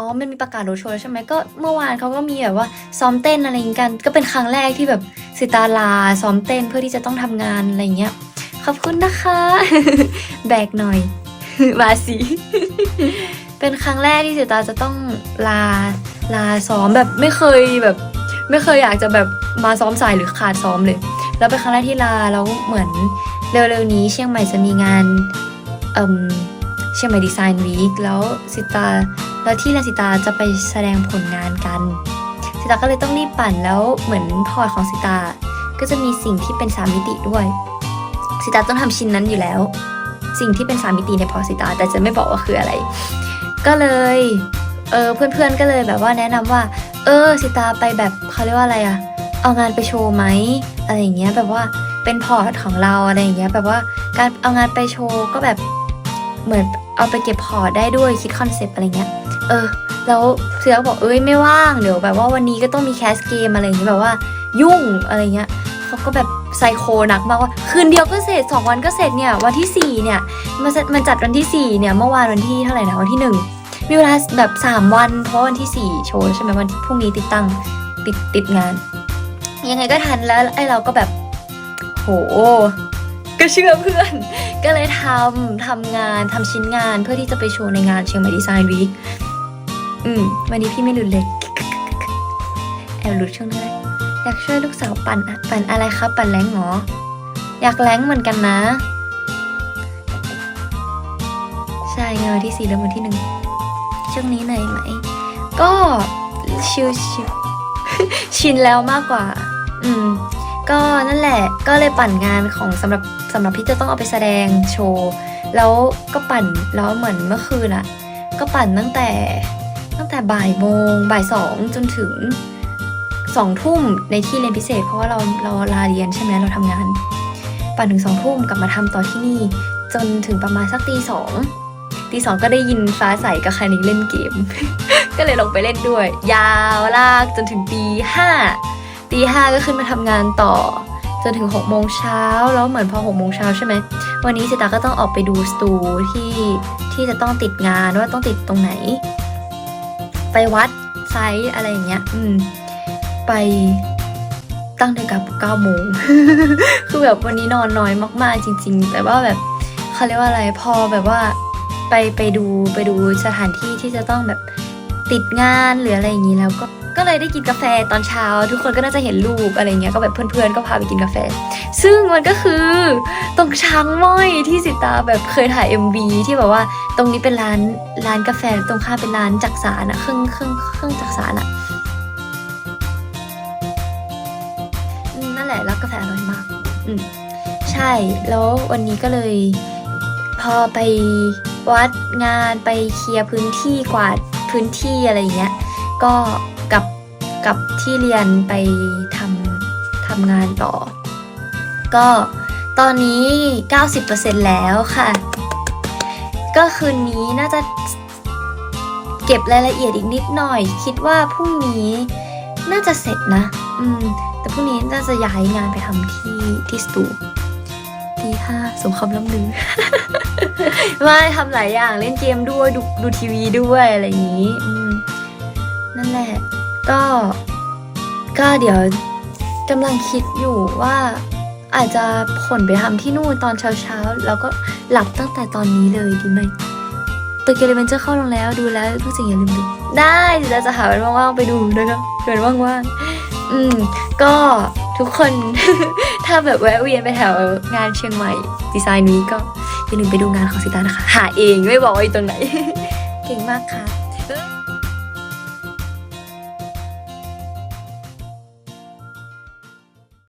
อ๋อ มันมีประกาศรถโชว์แล้วใช่ไหมก็เมื่อวานเขาก็มีแบบว่าซ้อมเต้นอะไรอย่างกัน ก็เป็นครั้งแรกที่แบบสิตาลาซ้อมเต้นเพื่อที่จะต้องทำงานอะไรเงี้ย ขอบคุณนะคะ แบกหน่อยมาสิเป็นครั้งแรกที่สิตาจะต้องลาลาซ้อมแบบไม่เคยแบบ ไม่เคยอยากจะแบบมาซ้อมสายหรือขาดซ้อมเลย แล้วเป็นครั้งแรกที่ลาแล้วเหมือนเร็วๆนี้เชียงใหม่จะมีงานเอ่มเชียงใหม่ดีไซน์วีคแล้วสิตา แล้วที่ลาสิตาจะไปแสดงผลงานกันสิตาก็เลยต้องรีบปั่นแล้วเหมือนพอร์ตของสิตา ก็จะมีสิ่งที่เป็นสามมิติด้วยสิตาต้องทำชิ้นนั้นอยู่แล้ว สิ่งที่เป็นสามมิติในพอร์ตสิตา แต่จะไม่บอกว่าคืออะไร ก็เลยเออเพื่อนๆก็เลยแบบว่าแนะนำว่า เออสิตาไปแบบเขาเรียกว่าอะไรอะเอางานไปโชว์ไหมอะไรอย่างเงี้ยแบบว่าเป็นพอร์ตของเราอะไรอย่างเงี้ยแบบว่าการเอางานไปโชว์ก็แบบเหมือน เอาไปเก็บพอร์ตได้ด้วยคิดคอนเซปต์อะไรเงี้ย เออ แล้วเสือบอกเอ้ยไม่ว่างเดี๋ยวแบบว่าวันนี้ก็ต้องมีแคสเกมอะไรอย่างเงี้ยแบบว่ายุ่งอะไรเงี้ยเขาก็แบบไซโคหนักมากว่า คืนเดียวก็เสร็จสองวันก็เสร็จเนี่ยวันที่สี่เนี่ยมันจะมันจัดวันที่สี่เนี่ยเมื่อวานวันที่เท่าไหร่นะวันที่หนึ่งมีเวลาแบบสามวัน เพราะวันที่สี่โชว์ใช่ไหมวันพรุ่งนี้ติดตั้งติดติดงาน ยังไงก็ทันแล้วไอ้เราก็แบบโห เชื่อเพื่อน ก็เลยทำทำงานทำชิ้นงานเพื่อที่จะไปโชว์ในงานเชียงใหม่ดีไซน์วีคอืม วันนี้พี่ไม่หลุดเลย แอบหลุดช่วงนั้นอยากช่วยลูกสาวปั่นอะปั่นอะไรครับปั่นแรงหรอ อยากแรงเหมือนกันนะ ใช่งานวันที่สี่แล้ววันที่หนึ่งช่วงนี้เหนื่อยไหม ก็ชิวชิวชินแล้วมากกว่า อืม ก็นั่นแหละก็เลยปั่นงานของสำหรับสำหรับที่จะต้องเอาไปแสดงโชว์แล้วก็ปั่นแล้วเหมือนเมื่อคืนอะก็ปั่นตั้งแต่ตั้งแต่บ่ายโมงบ่ายสองจนถึงสองทุ่มในที่เรียนพิเศษ เพราะว่าเราเราลาเรียนใช่ไหมเราทำงาน ปั่นถึงสองทุ่มกลับมาทำต่อที่นี่ จนถึงประมาณสักตีสองตีสองก็ได้ยินฟ้าใสกับคานิกเล่นเกม ก็เลยลงไปเล่นด้วย ยาวลากจนถึงตีห้า ตีห้าก็ขึ้นมาทำงานต่อ จนถึงหกโมงเช้าแล้วเหมือนพอหกโมงเช้าใช่ไหมวันนี้สิตาก็ต้องออกไปดูสตูที่ที่จะต้องติดงานว่าต้องติดตรงไหน ไปวัดไซส์อะไรอย่างเงี้ย อืม ไปตั้งแต่กับเก้าโมง คือแบบวันนี้นอนน้อยมากๆ จริง ๆ แต่ว่าแบบเขาเรียกว่าอะไร พอแบบว่าไปไปดูไปดูสถานที่ที่จะต้องแบบติดงานหรืออะไรอย่างนี้แล้วก็ ก็เลยได้กินกาแฟตอนเช้า ทุกคนก็น่าจะเห็นรูปอะไรเงี้ยก็แบบเพื่อนๆก็พาไปกินกาแฟ ซึ่งมันก็คือตรงช้างม้อยที่สิตาแบบเคยถ่าย MV ที่แบบว่าตรงนี้เป็นร้านร้านกาแฟตรงข้ามเป็นร้านจักสารอะเครื่องเครื่องเครื่องจักสารอะนั่นแหละแล้วกาแฟอร่อยมาก อืมใช่แล้ววันนี้ก็เลย พอไปวัดงานไปเคลียร์พื้นที่กวาดพื้นที่อะไรอย่างเงี้ย ก็กลับกลับที่เรียนไปทำทำงานต่อ ก็ตอนนี้ 90%แล้วค่ะ ก็คืนนี้น่าจะเก็บรายละเอียดอีกนิดหน่อย คิดว่าพรุ่งนี้น่าจะเสร็จนะ อืม แต่พรุ่งนี้น่าจะย้ายงานไปทำที่ที่สตูตีห้าสมคำล่ำลือไม่ทำหลายอย่างเล่นเกมด้วยดูดูทีวีด้วยอะไรอย่างนี้อื ก็ ก็เดี๋ยวกำลังคิดอยู่ว่าอาจจะผลไปทำที่นู่นตอนเช้าๆ แล้วก็หลับตั้งแต่ตอนนี้เลยดีไหมตัวเกลเมนเจอร์เข้าลงแล้วดูแล้วทุกสิ่งอย่าลืมดู ได้เดี๋ยวจะหาวันว่างๆไปดูนะคะเป็นว่างๆ อืม ก็ทุกคน ถ้าแบบแวะเวียนไปแถวงานเชียงใหม่ดีไซน์นี้ก็อย่าลืมไปดูงานของสิตานะคะ หาเองไม่บอกว่าอยู่ตรงไหน เก่งมากค่ะ